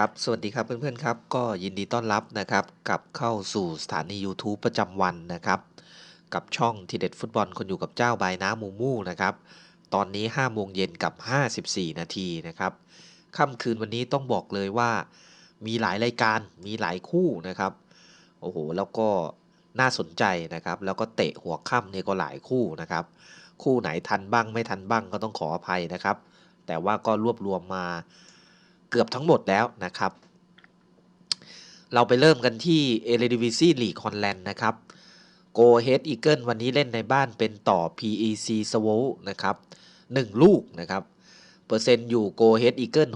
ครับ สวัสดีครับเพื่อนๆครับ ก็ยินดีต้อนรับนะครับกลับเข้าสู่สถานี YouTube ประจำวันนะครับ กับช่องทีเด็ดฟุตบอลคนอยู่กับเจ้าบายน้ำมูมูนะครับ ตอนนี้5โมงเย็นกับ 54 นาทีนะครับค่ำคืนวันนี้ต้องบอกเลยว่า มีหลายรายการมีหลายคู่นะครับ โอ้โห แล้วก็น่าสนใจนะครับ แล้วก็เตะหัวค่ำเนี่ยก็หลายคู่นะครับ คู่ไหนทันบ้างไม่ทันบ้างก็ต้องขออภัยนะครับ แต่ว่าก็รวบรวมมา เกือบทั้งหมดแล้วนะครับ เราไปเริ่มกันที่เอเ d i v i s i League Holland นะครับ Go Ahead Eagle วันนี้เล่นในบ้านเป็นต่อ PEC s w o l นะครับ1ลูกนะครับ เปอร์เซ็นต์อยู่ Go Ahead Eagle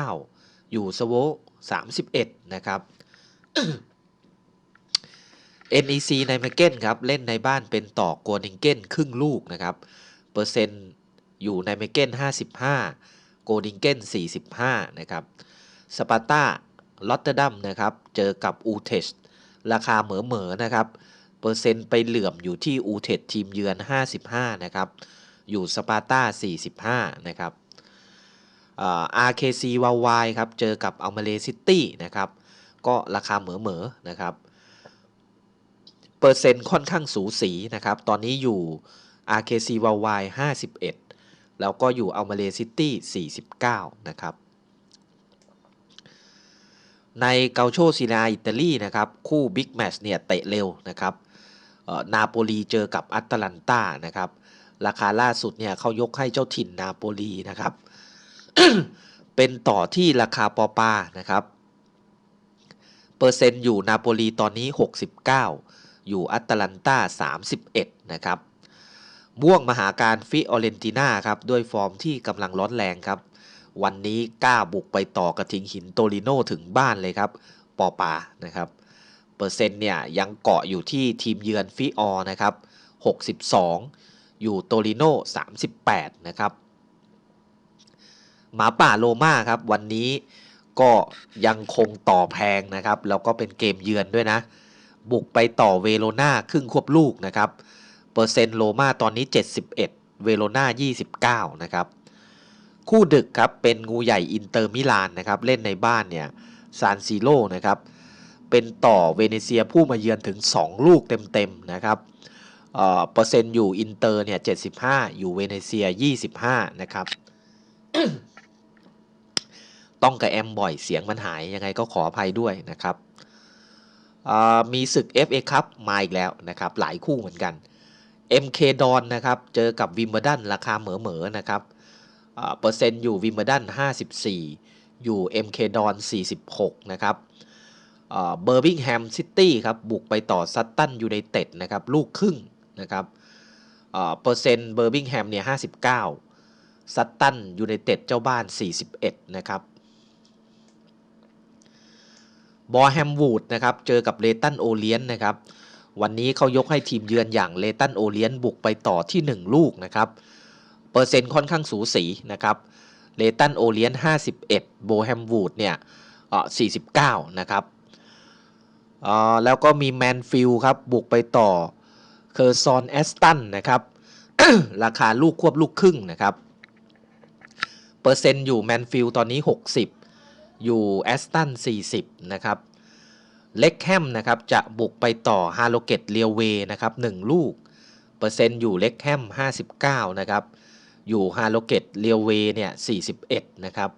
69 อยู่ s w o l 31 นะครับ NEC ในเมเก้นครับ เล่นในบ้านเป็นต่อโกนิงเก้นครึ่งลูกนะครับ เปอร์เซ็นต์อยู่ในเมเก้น55 โกดิงเก้น45 นะครับสปาร์ตาลอตเตอร์ดัมนะครับเจอกับอูเทชราคาเหมอเหมอนะครับ เปอร์เซ็นต์ไปเหลื่อมอยู่ที่อูเทชทีมเยือน 55 นะครับ อยู่สปาร์ตา45 นะครับอ่า RKC วาวายครับเจอกับอัลมาเลซิตี้นะครับ ก็ราคาเหมอเหมอนะครับเปอร์เซ็นต์ค่อนข้างสูสีนะครับ ตอนนี้อยู่ RKC วาวาย51 แล้วก็อยู่อัลมาเลซิตี้49 นะครับในเกาโชซีนาอิตาลีนะครับคู่บิ๊กแมชเนี่ยเตะเร็วนะครับนาโปลีเจอกับอัตแลนตานะครับราคาล่าสุดเนี่ยเขายกให้เจ้าถิ่นนาโปลีนะครับเป็นต่อที่ราคาปอปานะครับเปอร์เซ็นต์อยู่นาโปลีตอนนี้ 69 อยู่อัตแลนตา31 นะครับ ม่วงมหาการฟิออเรนติน่าครับด้วยฟอร์มที่กำลังร้อนแรงครับ วันนี้กล้าบุกไปต่อกระทิงหินโตริโนถึงบ้านเลยครับ ปอปานะครับ เปอร์เซ็นต์เนี่ยยังเกาะอยู่ที่ทีมเยือนฟิออนะครับ 62 อยู่โตริโน38 นะครับ หมาป่าโลมาครับ วันนี้ก็ยังคงต่อแพงนะครับ แล้วก็เป็นเกมเยือนด้วยนะ บุกไปต่อเวโรนาครึ่งควบลูกนะครับ เปอร์เซ็นต์โลมาตอนนี้ 71 เวโรนา29 นะครับ คู่ดึกครับ เป็นงูใหญ่อินเตอร์มิลานนะครับ เล่นในบ้านเนี่ยซานซิโ o นะครับ เป็นต่อเวเนเซียผู้มาเยือนถึง 2 ลูกเต็มๆนะครับเอ่อเปอร์เซ็นต์อยู่อินเตอร์เนี่ย 75 อยู่เวเนเซีย 25 นะครับ ต้องกับแอมบ่อยเสียงมันหายยังไงก็ขออภัยด้วยนะครับ มีศึก FA ครับมาอีกแล้วนะครับ หลายคู่เหมือนกัน MK ดอนนะครับ เจอกับวิมเบลดันราคาเหมอเหมอๆนะครับเปอร์เซ็นต์อยู่วิมเบลดัน54 อยู่ MK ดอน46 นะครับเบอร์บิงแฮมซิตี้ครับ บุกไปต่อซัตตันยูไนเต็ดนะครับ ลูกครึ่งนะครับเปอร์เซ็นต์เบอร์บิงแฮมเนี่ย59 ซัตตันยูไนเต็ดเจ้าบ้าน 41 นะครับบอแฮมวูดนะครับ เจอกับเลตันโอเลียนนะครับ วันนี้เขายกให้ทีมเยือนอย่างเลตันโอเลียนบุกไปต่อที่ 1 ลูกนะครับ เปอร์เซ็นต์ค่อนข้างสูสีนะครับ เลตันโอเลียน 51 โบแฮมวูดเนี่ยเอ่อ49 นะครับเอ่อแล้วก็มีแมนฟิลครับ บุกไปต่อ เคอร์ซอนแอสตันนะครับ ราคาลูกควบลูกครึ่งนะครับ เปอร์เซ็นต์อยู่แมนฟิลตอนนี้ 60 อยู่แอสตัน40 นะครับ เล็กแฮมนะครับจะบุกไปต่อฮาโลเกตเรียวเวนะครับ1ลูก เปอร์เซ็นต์อยู่เล็กแฮม59 นะครับ อยู่ฮาโลเกตเรียวเวเนี่ย41 นะครับ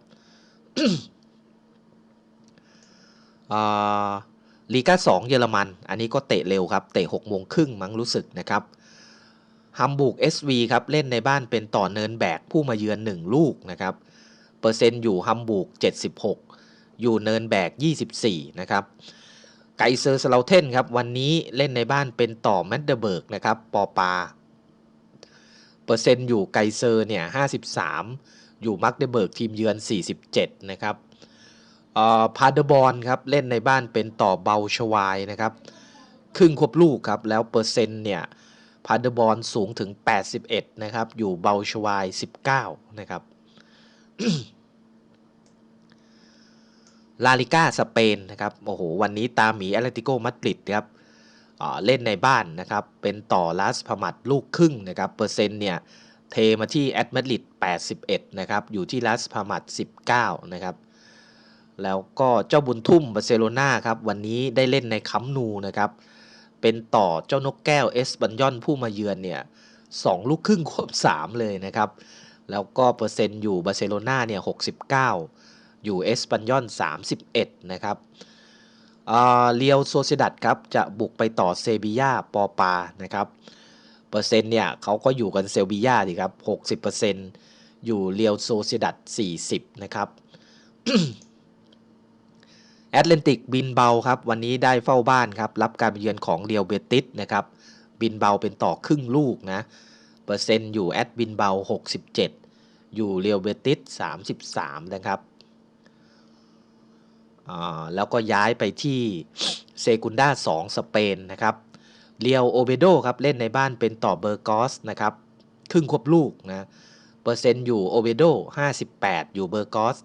ลีกา2 เยอรมัน อันนี้ก็เตะเร็วครับ เตะ6โมงครึ่งมั้งรู้สึกนะครับฮัมบูร์ก SV ครับ เล่นในบ้านเป็นต่อเนินแบกผู้มาเยือน 1 ลูกนะครับ เปอร์เซ็นต์อยู่ฮัมบูร์ก76 อยู่เนินแบก 24 นะครับ ไกเซอร์สเลาเทนครับวันนี้เล่นในบ้านเป็นต่อแมดเดอร์เบิร์กนะครับปอปา เปอร์เซ็นต์อยู่ไกเซอร์เนี่ย53 อยู่มักเดอร์เบิร์กทีมเยือน 47 นะครับพาเดบอลครับเล่นในบ้านเป็นต่อเบาชวายนะครับครึ่งควบลูกครับแล้วเปอร์เซ็นต์เนี่ยพาเดบอลสูงถึง 81 นะครับอยู่เบาชวาย 19 นะครับ ลาลิก้าสเปนนะครับโอ้โหวันนี้ตามหมีแอตเลติโกมาดริดครับเล่นในบ้านนะครับเป็นต่อลาสพมัดลูกครึ่งนะครับเปอร์เซ็นต์เนี่ยเทมาที่แอตมาดริด81นะครับอยู่ที่ลาสพมัด19นะครับแล้วก็เจ้าบุญทุ่มบาร์เซโลนาครับวันนี้ได้เล่นในคัมนูนะครับเป็นต่อเจ้านกแก้วเอสบันยอนผู้มาเยือนเนี่ยสองลูกครึ่งควบสามเลยนะครับแล้วก็เปอร์เซ็นต์อยู่บาร์เซโลนาเนี่ย69 อยู่เอสปันยอน31 นะครับเรียวโซเซดัดครับจะบุกไปต่อเซบียาปอปานะครับเปอร์เซ็นต์เนี่ยเขาก็อยู่กันเซลบียาดีครับ 60%อยู่เรียวโซเซดัด40 นะครับแอตแลนติกบินเบาครับ วันนี้ได้เฝ้าบ้านครับ รับการเยือนของเรียวเบติสนะครับ บินเบาเป็นต่อครึ่งลูกนะ เปอร์เซ็นต์อยู่แอดบินเบา 67 อยู่เรียวเบติส33 นะครับ แล้วก็ย้ายไปที่เซกุนดา2สเปนนะครับเรียวโอเบโดครับเล่นในบ้านเป็นต่อเบอร์กอสนะครับครึ่งควบลูกนะเปอร์เซ็นต์อยู่โอเบโด58 อยู่เบอร์กอส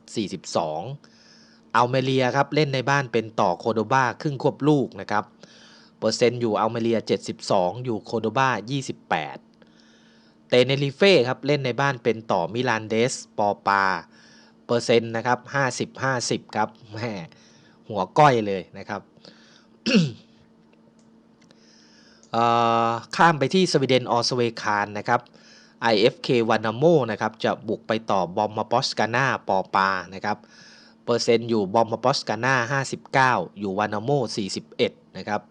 42อัลเมเรียครับเล่นในบ้านเป็นต่อโคโดบาครึ่งควบลูกนะครับเปอร์เซ็นต์อยู่อัลเมเรีย 72 อยู่โคโดบา28 เตเนริเฟ่ครับเล่นในบ้านเป็นต่อมิลานเดสปอปา เปอร์เซ็นต์นะครับ50 50ครับแม่หัวก้อยเลยนะครับข้ามไปที่สวีเดนออสเวคานนะครับ IFK วานาโมนะครับจะบุกไปต่อบอมมาปอสกาน่าปอปานะครับเปอร์เซ็นต์อยู่บอมมาปอสกาน่า59 อยู่วานาโม41 นะครับ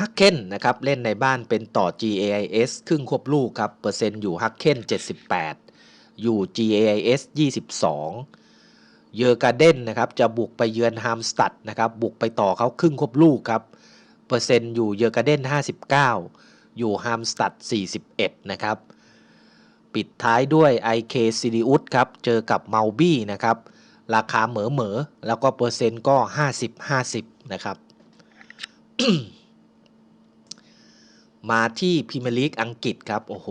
ฮักเคนนะครับเล่นในบ้านเป็นต่อ GAIS ครึ่งควบลูกครับเปอร์เซ็นต์อยู่ฮักเคน78 อยู่ GAIS 22 เยอร์การเดนนะครับจะบุกไปเยือนฮามสตัดนะครับบุกไปต่อเขาครึ่งควบลูกครับเปอร์เซ็นต์อยู่เยอร์การเดน59 อยู่ฮามสตัด 41 นะครับปิดท้ายด้วย IK ซิริอุสครับเจอกับเมาบี้นะครับราคาเหมอเหมอแล้วก็เปอร์เซ็นต์ก็ 50-50 นะครับ มาที่พรีเมียร์ลีกอังกฤษครับ โอ้โห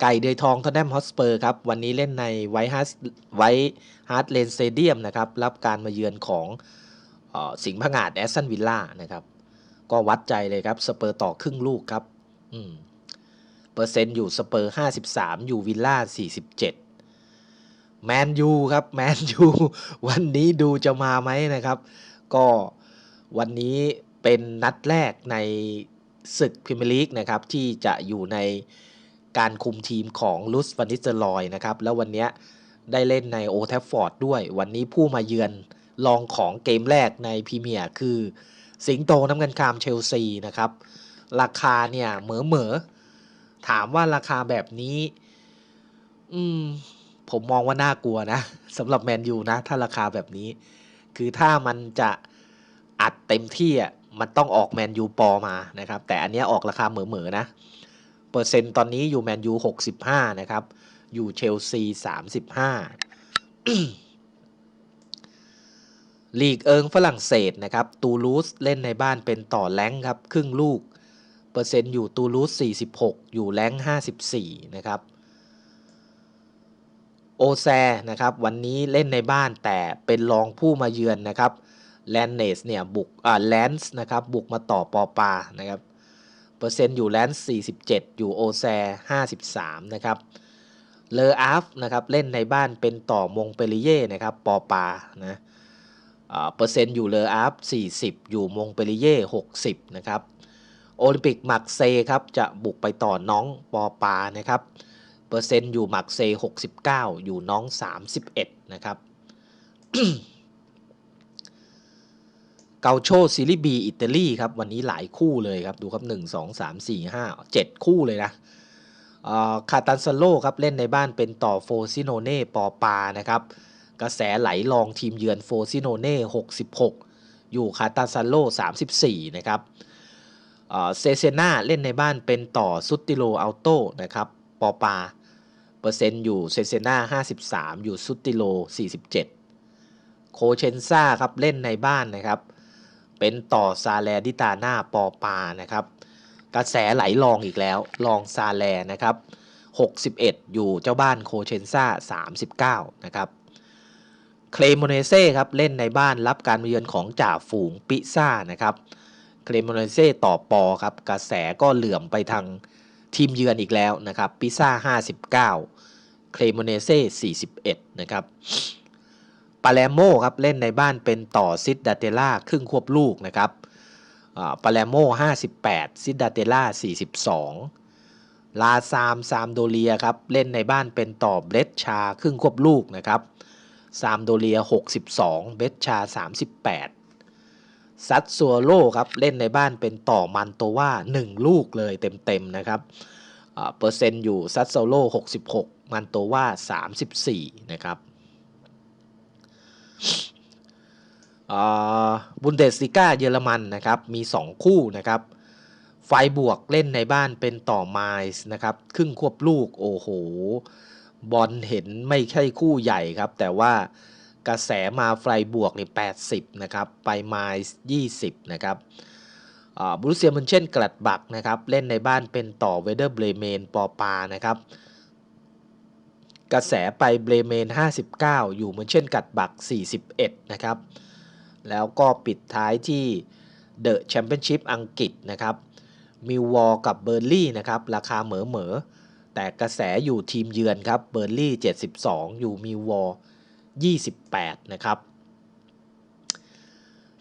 ไก่เดยทองทอนแนมฮอสเปอร์ครับวันนี้เล่นในไวท์ฮาร์ดไวท์ฮาร์ดเลนสเตเดียมนะครับรับการมาเยือนของอสิงห์ผงาดแอสตันวิลล่านะครับก็วัดใจเลยครับสเปอร์ต่อครึ่งลูกครับเปอร์เซ็นต์อยู่สเปอร์ 53 อยู่วิลล่า 47 แมนยูครับแมนยูวันนี้ดูจะมาไหมนะครับ ก็วันนี้เป็นนัดแรกในศึกพรีเมียร์ลีกนะครับที่จะอยู่ใน การคุมทีมของลุสฟันิสเตอร์ลอยนะครับ แล้ววันนี้ได้เล่นในโอแทฟฟอร์ดด้วย วันนี้ผู้มาเยือนลองของเกมแรกในพรีเมียร์คือ สิงโตน้ำเงินคามเชลซีนะครับ ราคาเนี่ยเหมอเหมอถามว่าราคาแบบนี้ อืม ผมมองว่าน่ากลัวนะสำหรับแมนยูนะ ถ้าราคาแบบนี้ คือถ้ามันจะอัดเต็มที่อะมันต้องออกแมนยูปอมานะครับ แต่อันนี้ออกราคาเหมือๆนะ เปอร์เซ็นต์ตอนนี้อยู่แมนยู65นะครับ อยู่เชลซี35ลีกเอิงฝรั่งเศสนะครับตูลูสเล่นในบ้านเป็นต่อแรงครับ ครึ่งลูก เปอร์เซ็นต์อยู่ตูลูส46 อยู่แรง54 นะครับ โอแซนะครับวันนี้เล่นในบ้านแต่เป็นรองผู้มาเยือนนะครับแลนเนสเนี่ยบุกอ่าแลนส์นะครับบุกมาต่อปอปานะครับ เปอร์เซ็นต์อยู่แลนส์47 อยู่โอแซ53 นะครับ เลออาฟนะครับ เล่นในบ้านเป็นต่อมงเปริเย่นะครับ ปอปา นะเปอร์เซ็นต์อยู่เลออาฟ40 อยู่มงเปริเย่60 นะครับ โอลิมปิกมักเซครับ จะบุกไปต่อน้องปอปา นะครับ เปอร์เซ็นต์อยู่มักเซ69 อยู่น้อง 31 นะครับ เกาโชซีรีบีอิตาลีครับวันนี้หลายคู่เลยครับดูครับ 1 2 3 4 5 7 คู่เลยนะคาตันซาโลครับเล่นในบ้านเป็นต่อโฟซิโนเน่ปอปานะครับกระแสไหลลองทีมเยือนโฟซิโนเน่66 อยู่คาตันซาโล 34 นะครับเซเซนาเล่นในบ้านเป็นต่อซุตติโลอัลโตนะครับปอปา เปอร์เซ็นต์อยู่เซเซนา53 อยู่ซุตติโล 47 โคเชนซาครับเล่นในบ้านนะครับ เป็นต่อซาแลดิตาหน้าปอปานะครับ กระแสไหลลองอีกแล้วลองซาแลนะครับ 61 อยู่เจ้าบ้านโคเชนซ่า 39 นะครับเคลมโมเนเซ่ครับเล่นในบ้านรับการมาเยือนของจ่าฝูงปิซ่านะครับเคลมโมเนเซ่ต่อปอครับกระแสก็เหลื่อมไปทางทีมเยือนอีกแล้วนะครับปิซ่า 59เคลมโมเนเซ่41 นะครับ ปาเลโมครับเล่นในบ้านเป็นต่อซิดดาเตล่าครึ่งควบลูกนะครับปาเลโม58ซิดดาเตล่า42 ลาซามซามโดเลียครับเล่นในบ้านเป็นต่อเบรดชาครึ่งควบลูกนะครับซามโดเลีย 62 เบรดชา 38 ซัตซัวโลครับเล่นในบ้านเป็นต่อมันโตว่า 1 ลูกเลยเต็มๆนะครับเปอร์เซ็นต์อยู่ซัตโซโล 66 มันโตว่า 34 นะครับ บุนเดสลิก้าเยอรมันนะครับมี 2 คู่นะครับไฟบวกเล่นในบ้านเป็นต่อไมส์นะครับครึ่งควบลูกโอ้โห บอลเห็นไม่ใช่คู่ใหญ่ครับ แต่ว่ากระแสมาไฟบวกนี่80 นะครับ ไปไมส์20 นะครับบรูเซียมันเช่นกลัดบักนะครับ เล่นในบ้านเป็นต่อเวเดอร์เบรเมนปอปานะครับกระแสไปเบรเมน 59 อยู่เหมือนเช่นกัดบัก 41 นะครับ แล้วก็ปิดท้ายที่เดอะแชมเปี้ยนชิพอังกฤษนะครับมิววอลกับเบอร์ลี่นะครับราคาเหมอเหมอแต่กระแสอยู่ทีมเยือนครับเบอร์ลี่ 72 อยู่มิววอล28 นะครับ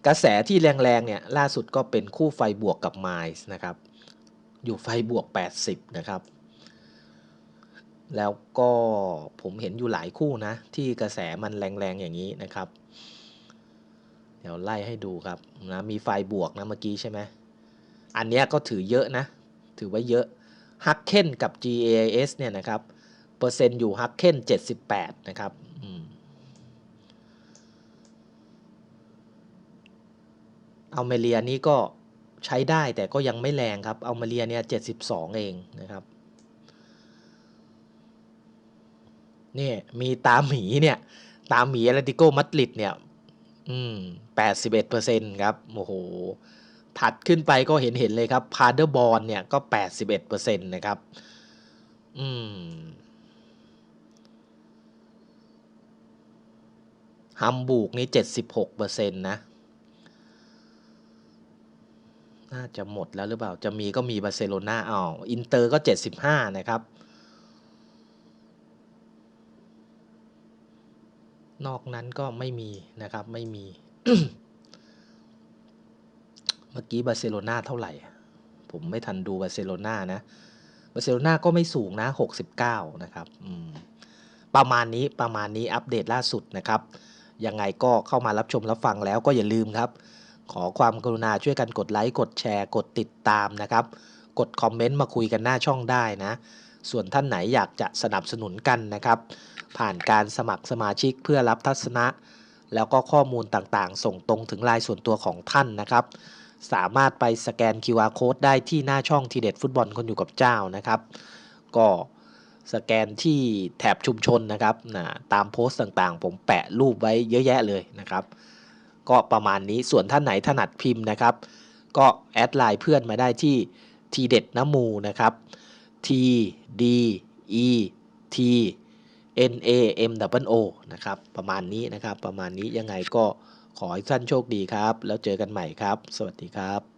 กระแสที่แรงๆเนี่ยล่าสุดก็เป็นคู่ไฟบวกกับไมส์นะครับอยู่ไฟบวก 80 นะครับ แล้วก็ผมเห็นอยู่หลายคู่นะ ที่กระแสมันแรงๆอย่างนี้นะครับ เดี๋ยวไล่ให้ดูครับนะมีไฟบวกนะเมื่อกี้ใช่ไหมอันนี้ก็ถือเยอะนะ ถือว่าเยอะฮักเคนกับ GAS เนี่ยนะครับ เปอร์เซ็นต์อยู่ฮักเคน78 นะครับเอาเมเลียนี้ก็ใช้ได้แต่ก็ยังไม่แรงครับ เอาเมเลียเนี่ย 72 เองนะครับนี่มีตาหมีเนี่ย ตาหมีแอตเลติโกมาดริดเนี่ย อืมแปดสิบเอ็ดเปอร์เซ็นต์ครับโอ้โห ถัดขึ้นไปก็เห็นเห็นเลยครับพาเดอร์บอลเนี่ยก็แปดสิบเอ็ดเปอร์เซ็นต์นะครับ อืมฮัมบูกนี่เจ็ดสิบหกเปอร์เซ็นต์นะ น่าจะหมดแล้วหรือเปล่า จะมีก็มีบาร์เซโลนาอ้าวอินเตอร์ก็เจ็ดสิบห้านะครับ นอกนั้นก็ไม่มีนะครับไม่มี เมื่อกี้บาร์เซโลนาเท่าไหร่ ผมไม่ทันดูบาร์เซโลนานะบาร์เซโลนาก็ไม่สูงนะ 69 นะครับประมาณนี้ประมาณนี้อัปเดตล่าสุดนะครับ ยังไงก็เข้ามารับชมรับฟังแล้วก็อย่าลืมครับ ขอความกรุณาช่วยกันกดไลค์กดแชร์กดติดตามนะครับ กดคอมเมนต์มาคุยกันหน้าช่องได้นะ ส่วนท่านไหนอยากจะสนับสนุนกันนะครับ ผ่านการสมัครสมาชิกเพื่อรับทัศนะ แล้วก็ข้อมูลต่างๆ ส่งตรงถึงลน์ส่วนตัวของท่านนะครับ สามารถไปสแกน QR Code ได้ที่หน้าช่องทีเด็ดฟุตบอลคนอยู่กับเจ้านะครับ ก็สแกนที่แถบชุมชนนะครับนะตามโพสต์ต่างๆ ผมแปะรูปไว้เยอะแยะเลยนะครับ ก็ประมาณนี้ส่วนท่านไหนถนัดพิมพ์นะครับ ก็แอดไลน์เพื่อนมาได้ที่ทีเด็ดน้ำมูนะครับ T D E T N A M W O นะครับ ประมาณนี้นะครับ ประมาณนี้ยังไงก็ขอให้ท่านโชคดีครับ แล้วเจอกันใหม่ครับ สวัสดีครับ